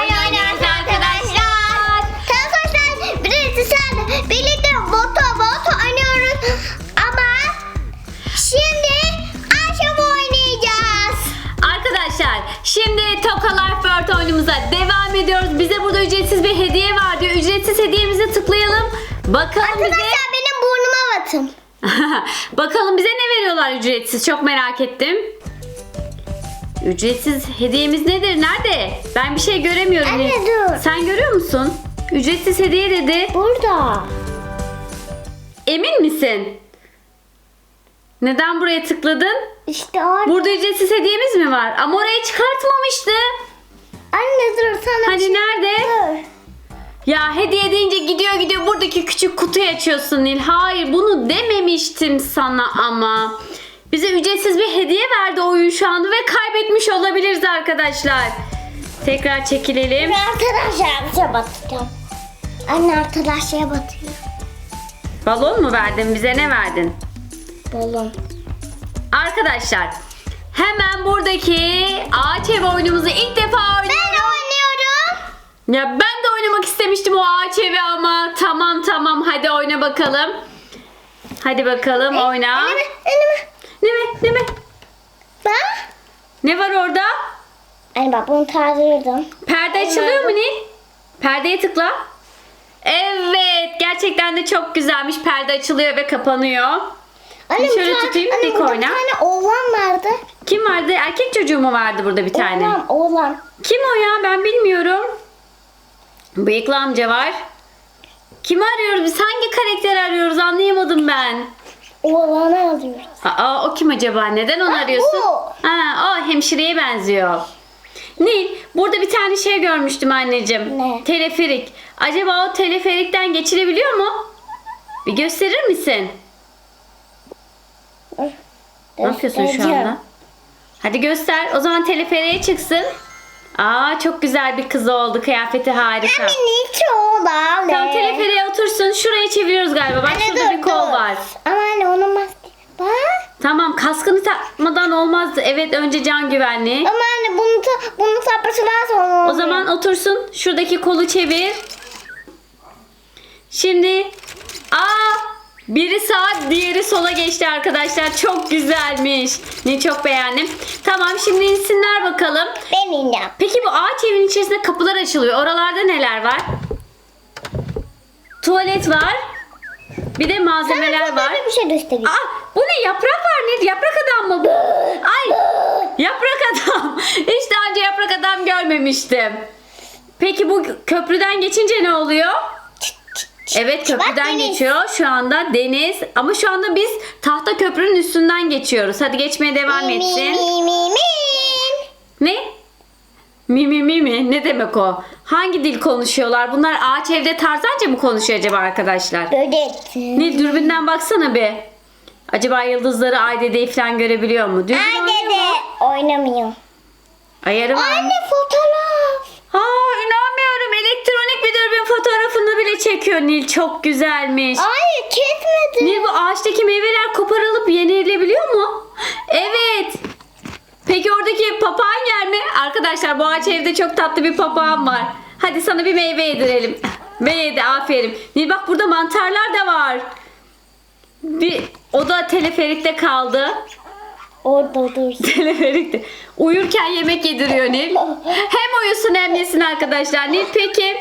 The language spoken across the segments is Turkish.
Oyun oynuyoruz arkadaşlar. Arkadaşlar birisi sen birlikte moto moto oynuyoruz. Ama şimdi akşam oynayacağız. Arkadaşlar şimdi Tokalar Bird oyunumuza devam ediyoruz. Bize burada ücretsiz bir hediye var diyor. Ücretsiz hediyemize tıklayalım. Bakalım bize Arkadaşlar benim burnuma batın. Bakalım bize ne veriyorlar ücretsiz? Çok merak ettim. Ücretsiz hediyemiz nedir? Nerede? Ben bir şey göremiyorum. Anne, dur. Sen görüyor musun? Ücretsiz hediye dedi. Burada. Emin misin? Neden buraya tıkladın? İşte orada. Burada ücretsiz hediyemiz mi var? Ama orayı çıkartmamıştı. Anne dur sana. Hani nerede? Dur. Ya hediye deyince gidiyor gidiyor buradaki küçük kutuyu açıyorsun Nil. Hayır bunu dememiştim sana ama. Bize ücretsiz bir hediye verdi oyun şu anda ve kaybetmiş olabiliriz arkadaşlar. Tekrar çekilelim. Arkadaşlarımıza batacağım. Anne arkadaşlara batıyor. Balon mu verdin bize ne verdin? Balon. Arkadaşlar hemen buradaki ağaç ev oyunumuzu ilk defa Ben oynuyorum. Ya ben de oynamak istemiştim o ağaç evi ama tamam tamam hadi oyna bakalım. Hadi bakalım oyna. Önüme, önüme. Ne mi? Bak. Ne var orada? Anne bak bunu kaldırdım. Perde açılıyor mu Nil? Perdeye tıkla. Evet, gerçekten de çok güzelmiş. Perde açılıyor ve kapanıyor. Anne, Bir şöyle tutayım, anne, dik burada oyna. Bir tane oğlan vardı. Kim vardı? Erkek çocuğu mu vardı burada bir tane? Oğlan, oğlan. Kim o ya? Ben bilmiyorum. Bıyıklı amca var. Kimi arıyoruz? Biz hangi karakteri arıyoruz? Anlayamadım ben. Oğlanı alıyoruz. Aa, o kim acaba? Neden onu arıyorsun? bu. Ha, o hemşireye benziyor. Nil, burada bir tane şey görmüştüm anneciğim. Ne? Teleferik. Acaba o teleferikten geçilebiliyor mu? Bir gösterir misin? Ne yapıyorsun şu anda? Hadi göster. O zaman teleferiğe çıksın. Aa çok güzel bir kız oldu. Kıyafeti harika. Anne niçin oğlan? Tamam teleferiğe otursun. Şurayı çeviriyoruz galiba. Bak Anne, şurada dur, bir kol dur. var. Ama anne maske. Bak. Tamam kaskını takmadan olmaz. Evet önce can güvenliği. Ama anne bunu ta, bunu sapması lazım. O zaman otursun. Şuradaki kolu çevir. Şimdi aa biri sağa diğeri sola geçti arkadaşlar. Çok güzelmiş. Ne çok beğendim. Tamam şimdi insinler bakalım. Benim yap. Peki bu ağaç evin içerisinde kapılar açılıyor. Oralarda neler var? Tuvalet var. Bir de malzemeler var. Bir şey göstereyim. Aa, bu ne yaprak var ne? Yaprak adam mı bu? Ay yaprak adam. Hiç daha önce yaprak adam görmemiştim. Peki bu köprüden geçince ne oluyor? Evet köprüden deniz. geçiyor. Şu anda deniz. Ama şu anda biz tahta köprünün üstünden geçiyoruz. Hadi geçmeye devam Mi, etsin. mi, mi, mi. Ne? Mi mi mi mi? Ne demek o? Hangi dil konuşuyorlar? Bunlar ağaç evde tarzanca mı konuşuyor acaba arkadaşlar? Böcek. Nil dürbünden baksana bir. Acaba yıldızları ay dedeyi falan görebiliyor mu? Dürbün Ay dede. Oynamıyor. Ayarı var? Anne fotoğraf. Aa inanmıyorum. Bir dürbün fotoğrafını bile çekiyor Nil. Çok güzelmiş. Ay kesmedi. Nil bu ağaçtaki meyveler koparılıp yenilebiliyor mu? Evet. Peki oradaki papağan yer mi? Arkadaşlar bu ağaç evde çok tatlı bir papağan var. Hadi sana bir meyve yedirelim. Ve yedi aferin. Nil bak burada mantarlar da var. Bir, o da teleferikte kaldı. Orada dursun. Teleferikte. Uyurken yemek yediriyor Nil. Hem uyusun hem yesin arkadaşlar. Nil peki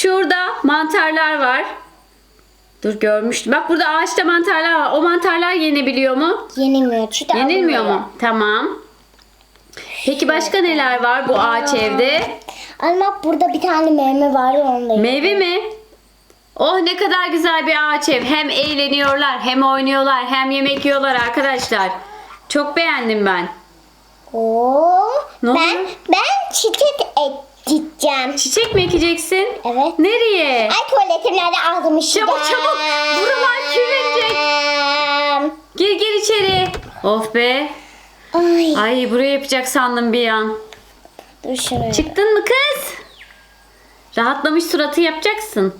şurada mantarlar var. Dur görmüştüm. Bak burada ağaçta mantarlar var. O mantarlar yenebiliyor mu? Yenilmiyor. Çünkü Yenilmiyor alınmıyor. mu? Tamam. Peki başka neler var bu ağaç evde? Bak burada bir tane meyve var ya onu da ye. Meyve mi? Oh ne kadar güzel bir ağaç ev. Hem eğleniyorlar, hem oynuyorlar, hem yemek yiyorlar arkadaşlar. Çok beğendim ben. Oo. Ne ben oluyor? ben çiçek ekeceğim. Çiçek mi ekeceksin? Evet. Nereye? Ay tuvaletim nerede ağzımı Çabuk, çabuk. Buralar kirlenecek. Gir gir içeri. Of be. Ay. Ay buraya yapacak sandım bir an. Dur şuraya. Çıktın mı kız? Rahatlamış suratı yapacaksın.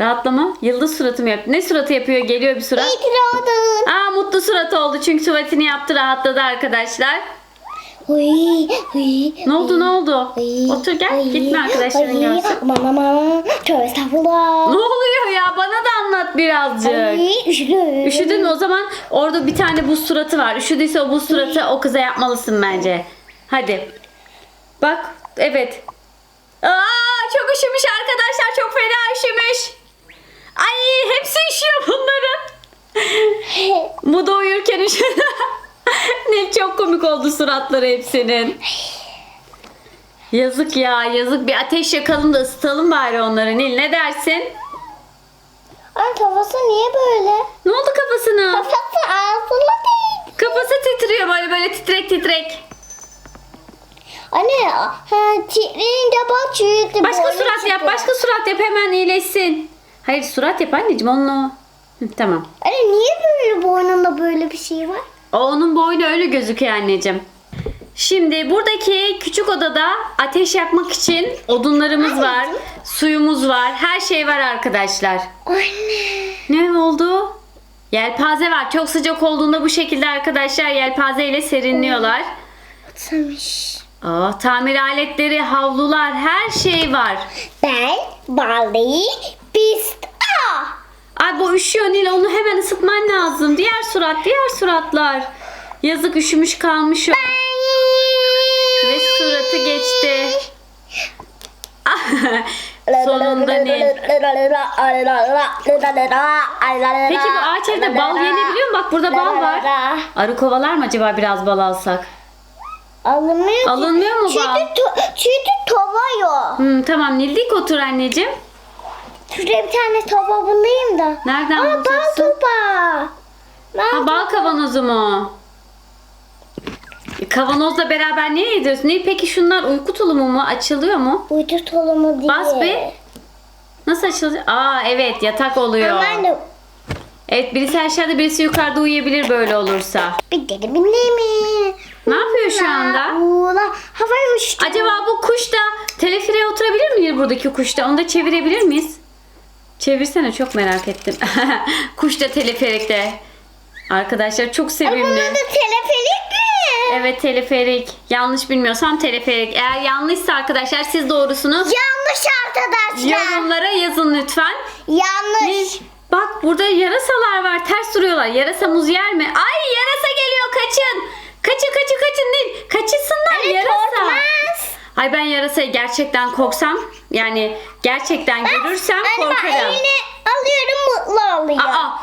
Rahatlama. Yıldız suratı mı yap? Ne suratı yapıyor? Geliyor bir surat. İtiradın. Aa mutlu surat oldu çünkü tuvaletini yaptı rahatladı arkadaşlar. Hıy, hıy, Ne oldu ne oldu? Otur gel gitme arkadaşların hıy. görsün. Aman aman. Tövbe estağfurullah. Ne oluyor ya bana da anlat birazcık. Üşüdüm. Üşüdün mü o zaman orada bir tane buz suratı var. Üşüdüyse o buz suratı o kıza yapmalısın bence. Hadi. Bak evet. Aa çok üşümüş arkadaşlar çok fena üşümüş. Ay hepsi üşüyor bunların. Bu da uyurken üşüdü. ne çok komik oldu suratları hepsinin. Yazık ya yazık bir ateş yakalım da ısıtalım bari onları. Nil ne dersin? Ay kafası niye böyle? Ne oldu kafasına? Kafası ağzına değil. Kafası titriyor böyle böyle titrek titrek. Anne ha, titreyince bak çürüdü. Başka surat yap, çıktı. başka surat yap hemen iyileşsin. Hayır surat yap anneciğim onunla. Hı, tamam. Anne niye böyle boynunda böyle bir şey var? Onun boynu öyle gözüküyor anneciğim. Şimdi buradaki küçük odada ateş yakmak için odunlarımız var, suyumuz var, her şey var arkadaşlar. Anne. Ne oldu? Yelpaze var. Çok sıcak olduğunda bu şekilde arkadaşlar yelpaze ile serinliyorlar. Atmış. Aa, tamir aletleri, havlular, her şey var. Ben balayı pist. Ay bu üşüyor Nil onu hemen ısıtman lazım. Diğer surat, diğer suratlar. Yazık üşümüş kalmış o. Ve suratı geçti. Sonunda Nil. Peki bu ağaç evde bal yenebiliyor mu? Bak burada bal var. Arı kovalar mı acaba biraz bal alsak? Alınmıyor ki. Alınmıyor mu Çünkü, bal? to- çünkü tava yok. Hmm, tamam Nil dik otur anneciğim. Şuraya bir tane tava bulayım da. Nereden Aa bal bulacaksın? topa. Bal Ha, bal kavanozu mu? E, Kavanozla beraber niye yediyorsun? Nil peki şunlar uyku tulumu mu? Açılıyor mu? Uydu tulumu diye. Bas bir. Nasıl açılıyor? Aa evet yatak oluyor. Evet birisi aşağıda birisi yukarıda uyuyabilir böyle olursa. bir deli mi? Ne yapıyor şu anda? Uğla havaya uçtu. Acaba bu kuş da teleferiğe oturabilir mi buradaki kuş da? Onu da çevirebilir miyiz? Çevirsene çok merak ettim. kuş da teleferikte. Arkadaşlar çok Bunun sevimli. da teleferik mi? Evet teleferik. Yanlış bilmiyorsam teleferik. Eğer yanlışsa arkadaşlar siz doğrusunu Yanlış arkadaşlar. yorumlara yazın lütfen. Yanlış. Nil, Bak burada yarasalar var. Ters duruyorlar. Yarasa muz yer mi? Ay yarasa geliyor kaçın. Kaçın kaçın kaçın Nil. Kaçırsınlar Anne yarasa. korkmaz. Ay ben yarasaya gerçekten korksam yani gerçekten görürsem ben korkarım. eline alıyorum mutlu oluyor. Aa,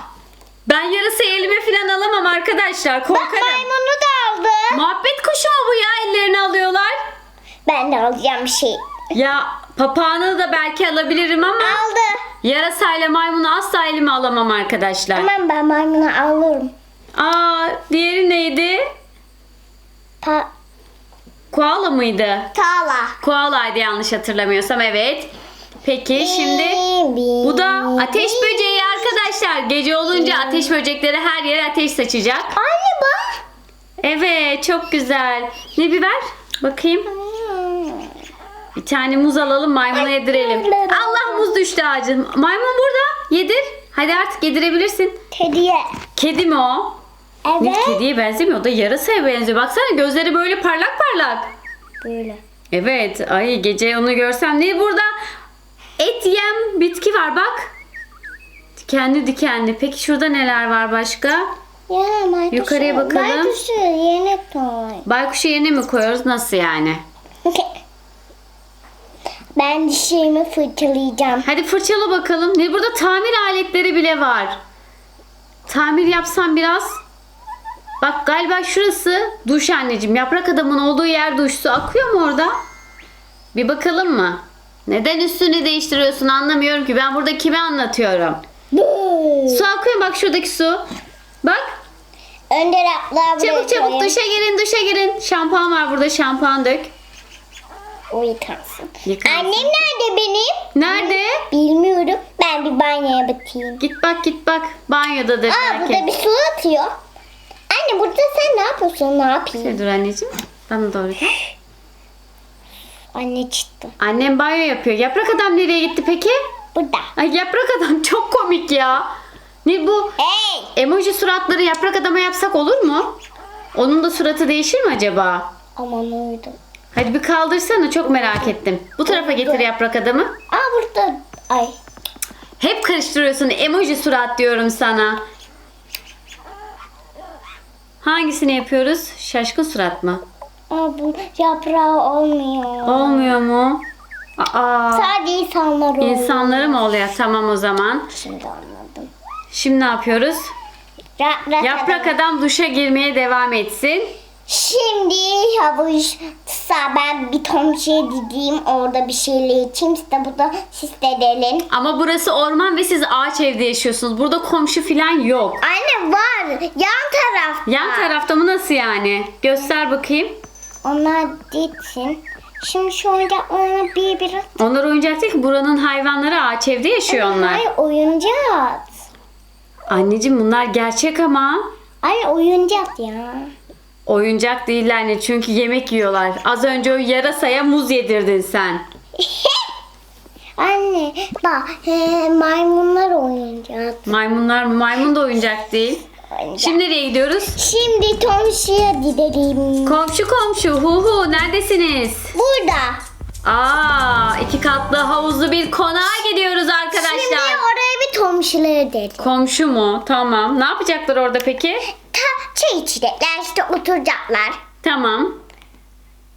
ben yarasayı elime falan alamam arkadaşlar. Bak Korkarım. maymunu da aldı. Muhabbet kuşu mu bu ya ellerine alıyorlar? Ben de alacağım bir şey. Ya papağanı da belki alabilirim ama Aldı. yarasayla maymunu asla elime alamam arkadaşlar. Tamam ben maymunu alırım. Aa, diğeri neydi? Ta Koala mıydı? Tala. Koalaydı yanlış hatırlamıyorsam evet. Peki şimdi bu da ateş böceği arkadaşlar. Gece olunca ateş böcekleri her yere ateş saçacak. Anne bak. Evet çok güzel. Ne bir ver? Bakayım. Bir tane muz alalım maymuna yedirelim. Allah muz düştü ağacın. Maymun burada. Yedir. Hadi artık yedirebilirsin. Hediye. Kedi mi o? Nil Evet. kediye benzemiyor. O da yarasaya benziyor. Baksana gözleri böyle parlak parlak. Böyle. Evet. Ay gece onu görsem. Nil burada et yem bitki var bak. Dikenli dikenli. Peki şurada neler var başka? Ya maydanoz. Yukarıya bakalım. Maydanoz yeni koy. Baykuşu yerine mi koyuyoruz? Nasıl yani? ben dişlerimi fırçalayacağım. Hadi fırçala bakalım. Ne burada tamir aletleri bile var. Tamir yapsam biraz. Bak galiba şurası duş anneciğim. Yaprak adamın olduğu yer duş. Su akıyor mu orada? Bir bakalım mı? Neden üstünü değiştiriyorsun anlamıyorum ki. Ben burada kime anlatıyorum? Su akıyor bak şuradaki su. Bak Önce raplar çabuk çabuk duşa girin duşa girin. Şampuan var burada şampuan dök. O yıkansın. Yıkansın. Annem nerede benim? Nerede? Bilmiyorum. Ben bir banyoya bakayım. Git bak git bak. Banyodadır Aa belki. burada bir su atıyor. Anne burada sen ne yapıyorsun? Ne yapayım? Şöyle dur anneciğim. Bana doğru gel. Anne çıktı. Annem banyo yapıyor. Yaprak adam nereye gitti peki? Burada. Ay yaprak adam çok komik ya. Ne bu? Hey! Emoji suratları yaprak adama yapsak olur mu? Onun da suratı değişir mi acaba? Aman uyudum. Hadi bir kaldırsana çok merak ettim. Bu tarafa getir yaprak adamı. Aa burada. Ay. Hep karıştırıyorsun. Emoji surat diyorum sana. Hangisini yapıyoruz? Şaşkın surat mı? Aa bu yaprağı olmuyor. Olmuyor mu? Aa, Sadece insanlar oluyor. insanları mı oluyor? Tamam o zaman. Şimdi anladım. Şimdi ne yapıyoruz? Yaprak, Yaprak adam. adam duşa girmeye devam etsin. Şimdi havuçsa ben bir ton şey dediğim orada bir şeyler içeyim. Siz de burada siz de delin. Ama burası orman ve siz ağaç evde yaşıyorsunuz. Burada komşu falan yok. Anne var. Yan taraf. Yan tarafta mı nasıl yani? Göster bakayım. Onlar ditsin. Şimdi şu oyuncaklarına bir biraz. Onlar oyuncak değil ki buranın hayvanları ağaç evde yaşıyor onlar. Ay oyuncak. Anneciğim bunlar gerçek ama. Ay oyuncak ya. Oyuncak değiller anne çünkü yemek yiyorlar. Az önce o yarasaya muz yedirdin sen. Anne bak he, maymunlar oyuncak. Maymunlar mı? Maymun da oyuncak değil. oyuncak. Şimdi nereye gidiyoruz? Şimdi Tomşu'ya gidelim. Komşu komşu hu hu neredesiniz? Burada. Aa iki katlı havuzlu bir konağa gidiyoruz Şimdi arkadaşlar. oraya bir Tomşu'ları dedim. Komşu mu? Tamam. Ne yapacaklar orada peki? Ta çay içecekler işte oturacaklar. Tamam.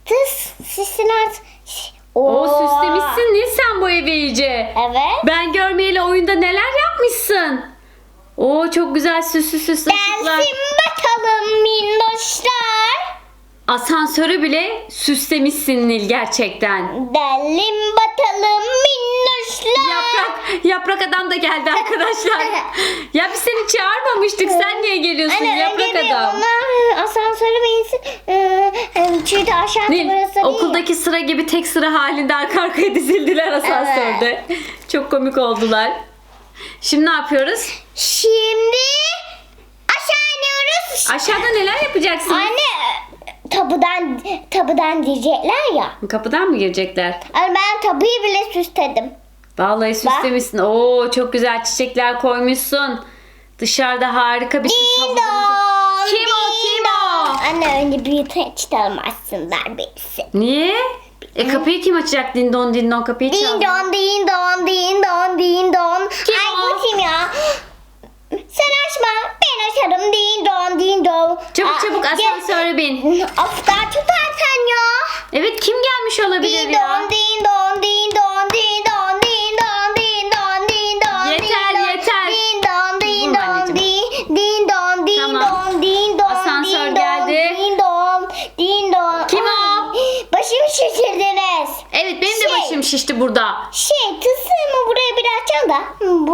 Kız sizin artık. O süslemişsin değil sen bu evi iyice. Evet. Ben görmeyeli oyunda neler yapmışsın. Oo çok güzel süslü süslü ışıklar. Gelsin bakalım minnoşlar. Asansörü bile süslemişsin Nil gerçekten. Gelin bakalım minnoşlar. Yaprak, yaprak adam da geldi arkadaşlar. ya biz seni çağırmamıştık. Sen niye geliyorsun Anne yaprak önce bir adam? onlar asansöre binsin. Ee, e, çünkü aşağıda Nil, burası değil. okuldaki sıra gibi tek sıra halinde arka arkaya dizildiler asansörde. Çok komik oldular. Şimdi ne yapıyoruz? Şimdi aşağı iniyoruz. Aşağıda neler yapacaksın? Anne tabudan tabudan diyecekler ya. Kapıdan mı girecekler? Anne ben tabuyu bile süsledim. Vallahi süslemişsin. Oo çok güzel çiçekler koymuşsun. Dışarıda harika bir süs dong. Kim o, kim o? Anne önce bir çıtalım açsınlar birisi. Niye? E kapıyı kim açacak? Dindon dindon kapıyı çal. Ding dong ding dong. Kim Ay o? bu kim ya? Sen açma. Ben açarım. Ding dong. Çabuk Aa, çabuk asansöre bin. Of daha tutarsan ya. Evet kim gelmiş olabilir ya? dong ding dong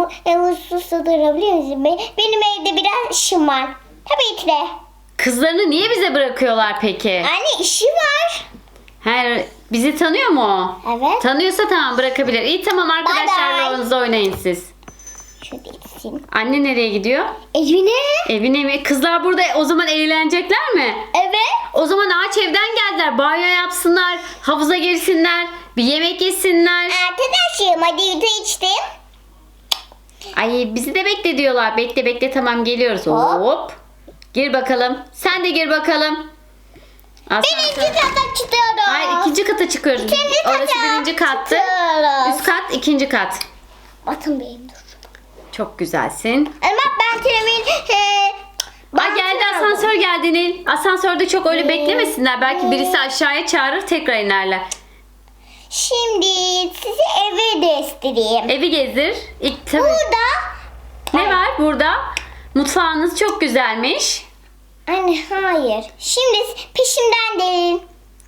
da Hı, bu evi susturabiliyor musun? Be- Benim evde biraz işim var. Tabii ki de. Kızlarını niye bize bırakıyorlar peki? Anne işi var. Her bizi tanıyor mu o? Evet. Tanıyorsa tamam bırakabilir. İyi tamam arkadaşlar Bye bye. yolunuzda oynayın siz. Şöyle içsin. Anne nereye gidiyor? Evine. Evine mi? Kızlar burada o zaman eğlenecekler mi? Evet. O zaman ağaç evden geldiler. Banyo yapsınlar, havuza girsinler, bir yemek yesinler. Arkadaşım hadi yutu içtim. Ay bizi de bekle diyorlar. Bekle bekle tamam geliyoruz. Hop. Hop. Gir bakalım. Sen de gir bakalım. Birinci Asansör. kata çıkıyoruz. Hayır ikinci kata çıkıyoruz. İkinci kata Orası birinci kattı. çıkıyoruz. Üst kat ikinci kat. Batın beyim dur. Çok güzelsin. Ama ben telamin... He, Ay geldi asansör geldi Nil. Asansörde çok öyle beklemesinler. Belki birisi aşağıya çağırır tekrar inerler. Şimdi sizi eve göstereyim. Evi gezdir. İlk, tabii. Burada... Ne var burada? Mutfağınız çok güzelmiş. Anne hayır. Şimdi peşimden değil.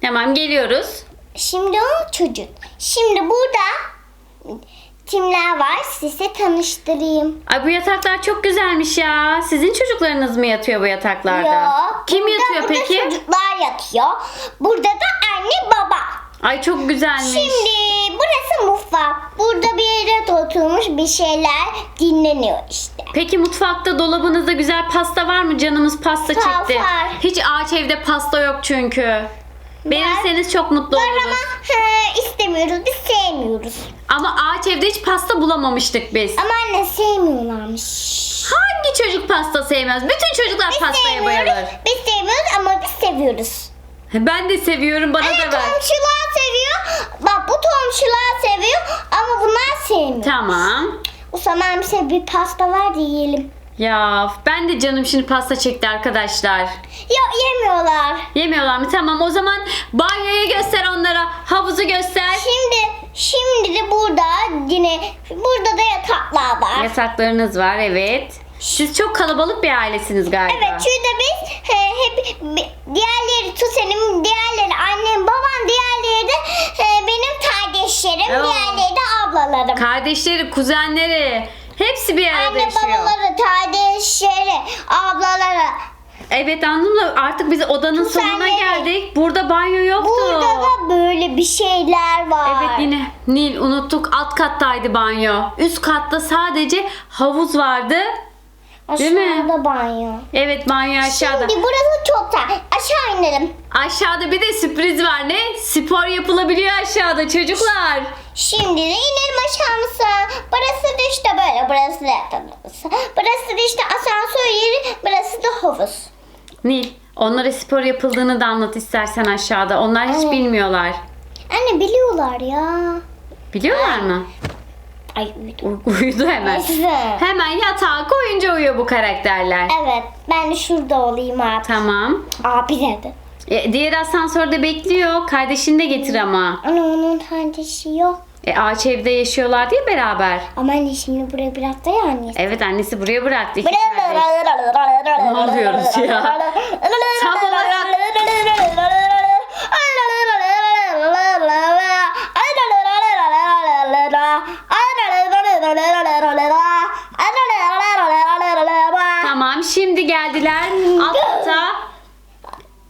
Tamam geliyoruz. Şimdi o çocuk. Şimdi burada kimler var size tanıştırayım. Ay bu yataklar çok güzelmiş ya. Sizin çocuklarınız mı yatıyor bu yataklarda? Yok. Kim burada, yatıyor burada peki? çocuklar yatıyor. Burada da anne baba. Ay çok güzelmiş. Şimdi burası mutfak. Burada bir yere oturmuş bir şeyler dinleniyor işte. Peki mutfakta dolabınızda güzel pasta var mı? Canımız pasta Var, çekti. var. Hiç ağaç evde pasta yok çünkü. Verirseniz çok mutlu Var oluruz. ama he, istemiyoruz. Biz sevmiyoruz. Ama ağaç evde hiç pasta bulamamıştık biz. Ama anne sevmiyorlarmış. Hangi çocuk pasta sevmez? Bütün çocuklar Biz pastaya sevmiyoruz. bayılır. Biz sevmiyoruz ama biz seviyoruz. Ben de seviyorum bana Evet da ver. komşular seviyor. Bak bu komşular seviyor ama bunlar sevmiyor. Tamam. O zaman bize bir pasta ver de yiyelim. Ya ben de canım şimdi pasta çekti arkadaşlar. Ya yemiyorlar. Yemiyorlar mı? Tamam o zaman banyoyu göster onlara. Havuzu göster. Şimdi şimdi de burada yine burada da yataklar var. Yataklarınız var evet. Siz çok kalabalık bir ailesiniz galiba. Evet şurada biz he, hep bi- diğerleri Tuse'nin diğerleri annem babam diğerleri de he, benim kardeşlerim Oo. diğerleri de ablalarım. Kardeşleri, kuzenleri hepsi bir arada Anne yaşıyor. babaları, kardeşleri, ablaları. Evet anladım da artık biz odanın sonuna Kuzenleri. geldik. Burada banyo yoktu. Burada da böyle bir şeyler var. Evet yine Nil unuttuk alt kattaydı banyo. Üst katta sadece havuz vardı. Değil mi? Aşağıda banyo. Evet banyo aşağıda. Şimdi burası çok güzel. Aşağı inelim. Aşağıda bir de sürpriz var ne? Spor yapılabiliyor aşağıda çocuklar. Şimdi de inelim aşağımıza. Burası da işte böyle. Burası da yatağımız. Burası da işte asansör yeri. Burası da havuz. Nil onlara spor yapıldığını da anlat istersen aşağıda. Onlar hiç Evet. bilmiyorlar. Anne biliyorlar ya. Biliyorlar mı? Ay uyudum. U- uyudu hemen. Neyse. Hemen yatağa koyunca uyuyor bu karakterler. Evet ben de şurada olayım abi. Tamam. Abi nerede? E, diğer asansörde bekliyor. Kardeşini de getir ama. Ana onun kardeşi yok. E, ağaç evde yaşıyorlar diye beraber. Ama anne şimdi buraya bırak da ya annesi. Evet annesi buraya bıraktı. iki kardeş. Ne oluyoruz ya? Tam olarak- Tamam şimdi geldiler. Altta.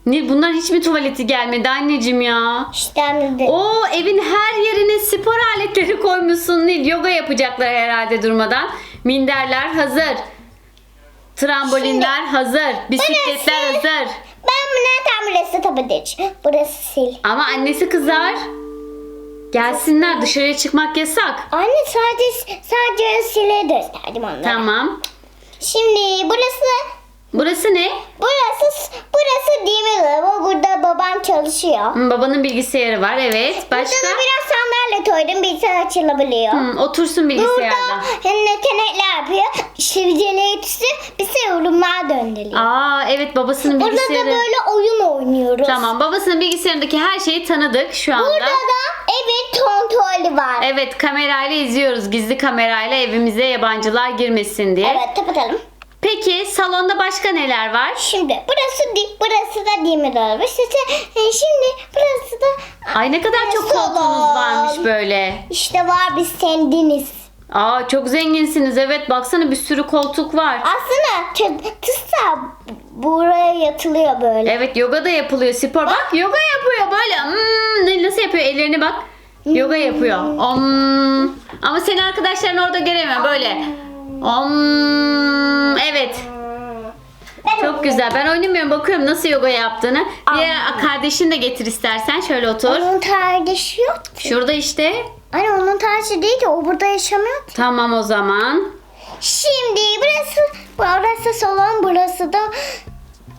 Nil bunlar hiç mi tuvaleti gelmedi anneciğim ya? İşte anne de. O evin her yerine spor aletleri koymuşsun Nil. Yoga yapacaklar herhalde durmadan. Minderler hazır. Trambolinler hazır. Bisikletler hazır. Ben bunu tam burası tabii. Burası sil. Ama annesi kızar. Gelsinler dışarıya çıkmak yasak. Anne sadece sadece sile gösterdim onlara. Tamam. Şimdi burası Burası ne? burası burası demir dolabı. Burada babam çalışıyor. Hmm, babanın bilgisayarı var evet. Burada Başka? da biraz sandalye koydum. Bilgisayar açılabiliyor. Hmm, otursun bilgisayarda. Burada yetenekler yapıyor. Şivceliği bize yorumlar döndürüyor. Aa evet babasının Burada da bilgisayarı. böyle oyun oynuyoruz. Tamam babasının bilgisayarındaki her şeyi tanıdık şu anda. Burada da evin kontrolü var. Evet kamerayla izliyoruz. Gizli kamerayla evimize yabancılar girmesin diye. Evet kapatalım. Peki salonda başka neler var? Şimdi burası di, burası da demir dolabı. İşte, e, şimdi burası da Ay ne kadar çok Salon. koltuğunuz varmış böyle. işte var biz sendiniz. Aa çok zenginsiniz evet baksana bir sürü koltuk var. Aslında tı- tısa buraya yatılıyor böyle. Evet yoga da yapılıyor spor. Bak yoga yapıyor böyle. Hmm, ne- nasıl yapıyor ellerini bak. Yoga yapıyor. Om. Ama seni arkadaşların orada göremiyor böyle. Om. Evet. Ben Çok güzel. Ben oynamıyorum. Bakıyorum nasıl yoga yaptığını. Diğer kardeşini de getir istersen. Şöyle otur. Onun kardeşi yok. ki. Şurada işte. Anne onun kardeşi değil ki o burada yaşamıyor ki. Tamam o zaman. Şimdi burası burası salon burası da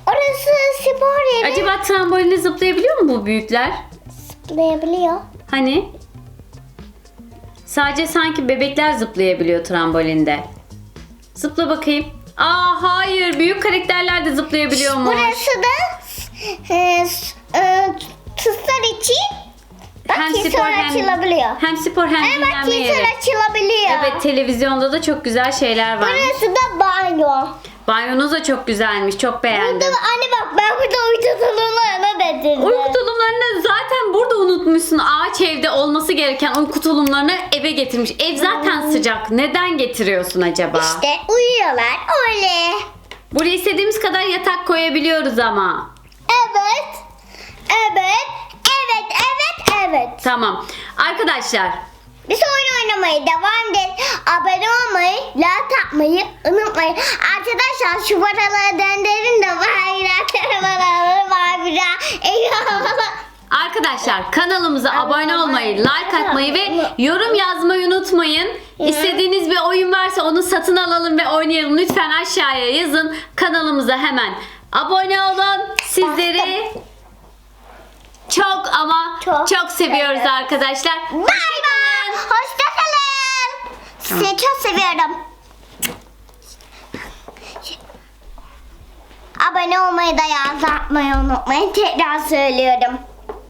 orası spor yeri. Acaba tramboline zıplayabiliyor mu bu büyükler? Zıplayabiliyor. Hani? Sadece sanki bebekler zıplayabiliyor trambolinde. Zıpla bakayım. Aa hayır. Büyük karakterler de zıplayabiliyormuş. Burası da e, e, tıslar için bak Hem spor hem açılabiliyor. hem spor hem Evet dinlenme yeri. açılabiliyor. Evet televizyonda da çok güzel şeyler var. Burası da banyo. Banyonuz da çok güzelmiş. Çok Burada beğendim. anne bak ben burada uyku tulumlarına getirdim. Uyku tulumlarını zaten burada unutmuşsun. Ağaç evde olması gereken uyku tulumlarını eve getirmiş. Ev zaten sıcak. Neden getiriyorsun acaba? İşte uyuyorlar öyle. Buraya istediğimiz kadar yatak koyabiliyoruz ama. Evet. Evet. Evet. Evet. Evet. Tamam. Arkadaşlar Biz oyun oynamaya devam edelim. Abone olmayı, like atmayı unutmayın. Arkadaşlar şu paraları döndürün de bayrakları paraları var biraz. Eyvallah. Arkadaşlar kanalımıza abone olmayı, like atmayı ve yorum yazmayı unutmayın. İstediğiniz bir oyun varsa onu satın alalım ve oynayalım. Lütfen aşağıya yazın. Kanalımıza hemen abone olun. Sizleri çok ama çok, Çok seviyoruz. arkadaşlar. Bay bay. Hoşçakalın. Sizi çok seviyorum. Abone olmayı da yazmayı unutmayın. Tekrar söylüyorum.